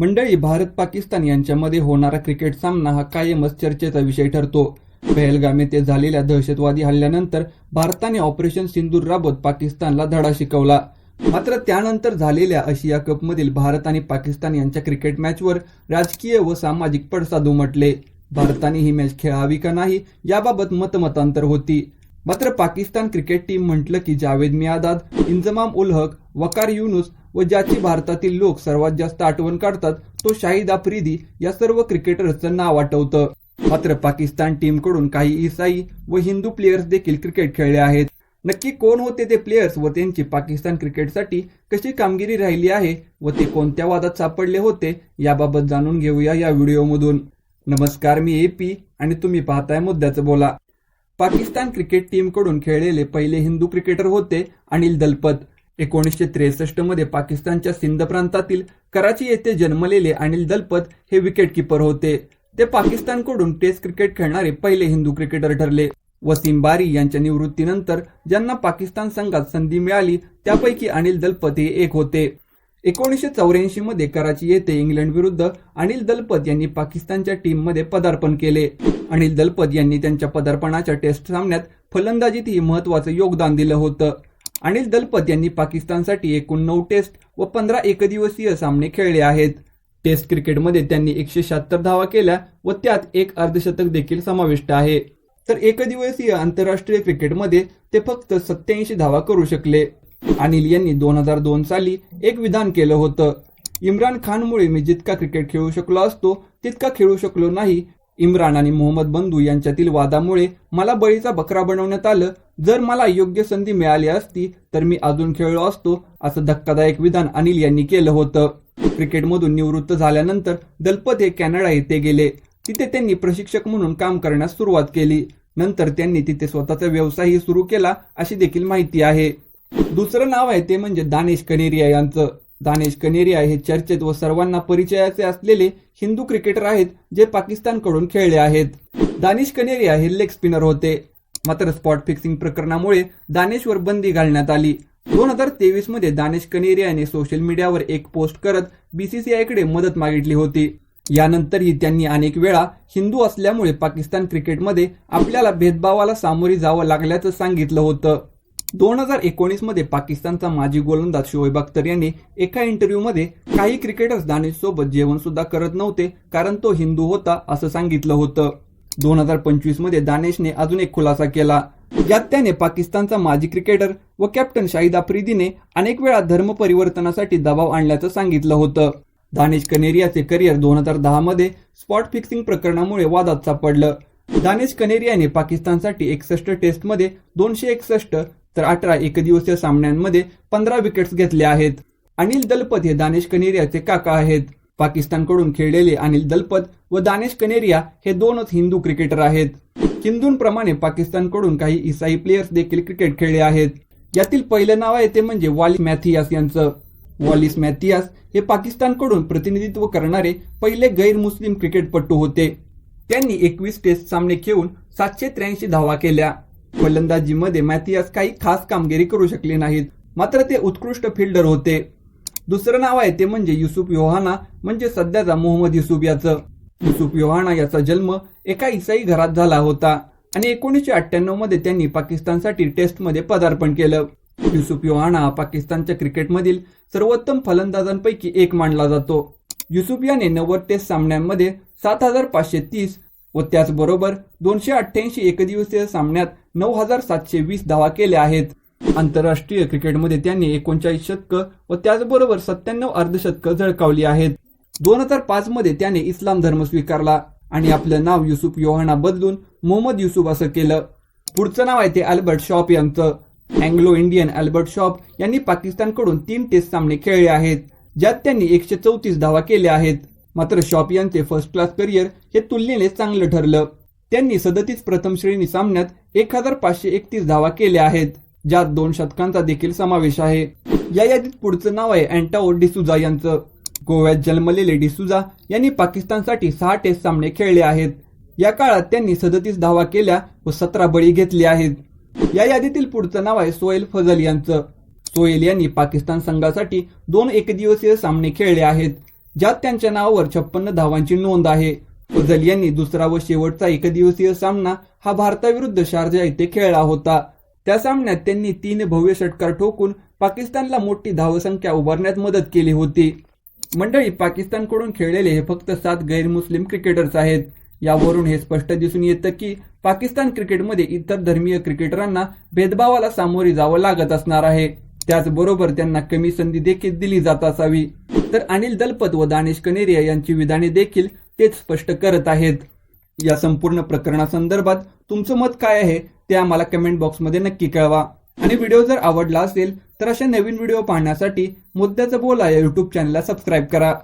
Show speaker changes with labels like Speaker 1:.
Speaker 1: मंडळी भारत पाकिस्तान यांच्यामध्ये होणारा क्रिकेट सामना हा कायमच चर्चेचा विषय ठरतो. पहलगाम येथे झालेल्या दहशतवादी हल्ल्यानंतर भारताने ऑपरेशन सिंदूर राबवत पाकिस्तानला धडा शिकवला. मात्र त्यानंतर झालेल्या आशिया कपमधील भारत आणि पाकिस्तान यांच्या क्रिकेट मॅचवर राजकीय व सामाजिक पडसाद उमटले. भारताने ही मॅच खेळावी का नाही याबाबत मतमतांतर होती. मात्र पाकिस्तान क्रिकेट टीम म्हटलं की जावेद मियादाद इंजमाम उल हक वकार युनुस व ज्याची भारतातील लोक सर्वात जास्त आठवण काढतात तो शाहिद आफ्रिदी या सर्व क्रिकेटर्सचं नाव आठवतं. मात्र पाकिस्तान टीमकडून काही ईसाई व हिंदू प्लेयर्स देखील क्रिकेट खेळले आहेत. नक्की कोण होते ते प्लेयर्स व त्यांची पाकिस्तान क्रिकेटसाठी कशी कामगिरी राहिली आहे व ते कोणत्या वादात सापडले होते याबाबत जाणून घेऊया या व्हिडिओमधून. नमस्कार मी ए पी आणि तुम्ही पाहताय मुद्द्याचं बोला. पाकिस्तान क्रिकेट टीमकडून खेळलेले पहिले हिंदू क्रिकेटर होते अनिल दलपत. एकोणीसशे त्रेसष्टमध्ये पाकिस्तानच्या सिंध प्रांतातील कराची येथे जन्मलेले अनिल दलपत हे विकेटकीपर होते. ते पाकिस्तानकडून टेस्ट क्रिकेट खेळणारे पहिले हिंदू क्रिकेटर ठरले. वसीम बारी यांच्या निवृत्तीनंतर ज्यांना पाकिस्तान संघात संधी मिळाली त्यापैकी अनिल दलपत हे एक होते. एकोणीसशे चौऱ्याऐंशी मध्ये कराची येथे इंग्लंड विरुद्ध अनिल दलपत यांनी पाकिस्तानच्या टीममध्ये पदार्पण केले. अनिल दलपत यांनी त्यांच्या पदार्पणाच्या टेस्ट सामन्यात फलंदाजीतही महत्वाचं योगदान दिलं होतं. अनिल दलपत यांनी पाकिस्तानसाठी एकूण नऊ टेस्ट व पंधरा एकदिवसीय सामने खेळले आहेत. टेस्ट क्रिकेटमध्ये त्यांनी एकशे शहात्तर धावा केल्या व त्यात एक अर्धशतक देखील समाविष्ट आहे. तर एकदिवसीय आंतरराष्ट्रीय क्रिकेटमध्ये ते फक्त सत्याऐंशी धावा करू शकले. अनिल यांनी दोन हजार दोन साली एक विधान केलं होतं. इम्रान खानमुळे मी जितका क्रिकेट खेळू शकलो असतो तितका खेळू शकलो नाही. इम्रान आणि मोहम्मद बंधू यांच्यातील वादामुळे मला बळीचा बकरा बनवण्यात आलं. जर मला योग्य संधी मिळाली असती तर मी अजून खेळलो असतो असं धक्कादायक विधान अनिल यांनी केलं होतं. क्रिकेटमधून निवृत्त झाल्यानंतर दलपत हे कॅनडा येथे गेले. तिथे त्यांनी प्रशिक्षक म्हणून काम करण्यास सुरुवात केली. नंतर त्यांनी तिथे स्वतःचा व्यवसायही सुरू केला अशी देखील माहिती आहे. दुसरं नाव आहे ते म्हणजे दानेश कनेरिया यांचं. दानेश कनेरिया हे चर्चेत व सर्वांना परिचयाचे असलेले हिंदू क्रिकेटर आहेत जे पाकिस्तानकडून खेळले आहेत. दानिश कनेरिया हे लेग स्पिनर होते. मात्र स्पॉट फिक्सिंग प्रकरणामुळे दानेशवर बंदी घालण्यात आली. दोन हजार तेवीसमध्ये दानेश कनेरियाने सोशल मीडियावर एक पोस्ट करत बीसीसीआयकडे मदत मागितली होती. यानंतरही त्यांनी अनेक वेळा हिंदू असल्यामुळे पाकिस्तान क्रिकेटमध्ये आपल्याला भेदभावाला सामोरी जावं लागल्याचं सांगितलं होतं. दोन हजार एकोणीसमध्ये पाकिस्तानचा माजी गोलंदाज शोएब अख्तर यांनी एका इंटरव्ह्यूमध्ये काही क्रिकेटर्स दानिशसोबत जेवण सुद्धा करत नव्हते कारण तो हिंदू होता असं सांगितलं होतं. दोन हजार पंचवीसमध्ये दानेशने अजून एक खुलासा केला. यात त्याने पाकिस्तानचा माजी क्रिकेटर व कॅप्टन शाहिद आफ्रिदीने अनेक वेळा धर्म परिवर्तनासाठी दबाव आणल्याचं सांगितलं होतं. दानेश कनेरियाचे करिअर दोन हजार दहा मध्ये स्पॉट फिक्सिंग प्रकरणामुळे वादात सापडलं. दानेश कनेरियाने पाकिस्तानसाठी एकसष्ट टेस्टमध्ये दोनशे एकसष्ट तर अठरा एकदिवसीय सामन्यांमध्ये पंधरा विकेट्स घेतले आहेत. अनिल दलपत हे दानेश कनेरियाचे काका आहेत. पाकिस्तानकडून खेळलेले अनिल दलपत व दानेश कनेरिया हे दोनच हिंदू क्रिकेटर आहेत. हिंदूंप्रमाणे पाकिस्तानकडून काही ईसाई प्लेयर्स देखील क्रिकेट खेळले आहेत. यातील पहिलं नाव आहे ते म्हणजे वालिस मॅथियास यांचं. वॉलिस मॅथियास हे पाकिस्तानकडून प्रतिनिधित्व करणारे पहिले गैर मुस्लिम क्रिकेटपटू होते. त्यांनी एकवीस टेस्ट सामने खेळून सातशे त्र्याऐंशी धावा केल्या. फलंदाजीमध्ये मॅथियास काही खास कामगिरी करू शकले नाहीत. मात्र ते उत्कृष्ट फिल्डर होते. दुसरं नाव आहे ते म्हणजे युसुफ योहाना म्हणजे सध्याचा मोहम्मद युसुफ याचं. युसुफ योहाना याचा जन्म एका इसाई घरात झाला होता आणि एकोणीसशे अठ्ठ्याण्णवमध्ये त्यांनी पाकिस्तानसाठी टेस्टमध्ये पदार्पण केलं. युसुफ योहाना पाकिस्तानच्या क्रिकेटमधील सर्वोत्तम फलंदाजांपैकी एक मानला जातो. युसुफ याने नव्वद टेस्ट सामन्यांमध्ये सात हजार पाचशे तीस व त्याचबरोबर दोनशे अठ्ठ्याऐंशी एकदिवसीय सामन्यात नऊ हजार सातशे वीस धावा केल्या आहेत. आंतरराष्ट्रीय क्रिकेटमध्ये त्यांनी एकोणचाळीस शतकं व त्याचबरोबर सत्त्याण्णव अर्धशतकं झळकावली आहेत. दोन हजार पाच मध्ये त्याने इस्लाम धर्म स्वीकारला आणि आपलं नाव युसुफ योहाना बदलून मोहम्मद युसुफ असं केलं. पुढचं नाव आहे ते अल्बर्ट शॉप यांचं. अँग्लो इंडियन अल्बर्ट शॉप यांनी पाकिस्तानकडून तीन टेस्ट सामने खेळले आहेत ज्यात त्यांनी एकशे चौतीस धावा केल्या आहेत. मात्र शॉप यांचे फर्स्ट क्लास करिअर हे तुलनेने चांगलं ठरलं. त्यांनी सदतीस प्रथम श्रेणी सामन्यात एक हजार पाचशे एकतीस धावा केल्या आहेत ज्यात दोन शतकांचा देखील समावेश आहे. या यादीत पुढचं नाव आहे अँटाओ डिसुजा यांचं. गोव्यात जन्मलेले डिसुजा यांनी पाकिस्तानसाठी सहा टेस्ट सामने खेळले आहेत. या काळात त्यांनी सदतीस धावा केल्या व सतरा बळी घेतले आहेत. या यादीतील पुढचं नाव आहे सोहेल फजल यांचं. सोहेल यांनी पाकिस्तान संघासाठी दोन एकदिवसीय सामने खेळले आहेत. ज्यात त्यांच्या नावावर छप्पन्न धावांची नोंद आहे. फजल यांनी दुसरा व शेवटचा एकदिवसीय सामना हा भारताविरुद्ध शारजा येथे खेळला होता. त्या सामन्यात त्यांनी तीन भव्य षटकार ठोकून पाकिस्तानला मोठी धावसंख्या उभारण्यात मदत केली होती. मंडळी पाकिस्तानकडून खेळलेले हे फक्त सात गैरमुस्लिम क्रिकेटर्स आहेत. यावरून हे स्पष्ट दिसून येतं की पाकिस्तान क्रिकेटमध्ये इतर धर्मीय क्रिकेटरांना भेदभावाला सामोरे जावं लागत असणार आहे. त्याचबरोबर त्यांना कमी संधी देखील दिली जात असावी. तर अनिल दलपत व दानिश कनेरिया यांची विधाने देखील तेच स्पष्ट करत आहेत. या संपूर्ण प्रकरणासंदर्भात तुमचं मत काय आहे ते आम्हाला कमेंट बॉक्समध्ये नक्की कळवा. आणि व्हिडिओ जर आवडला असेल तर अशा नवीन व्हिडिओ पाहण्यासाठी मुद्द्याचं बोला या युट्यूब चॅनलला सबस्क्राईब करा.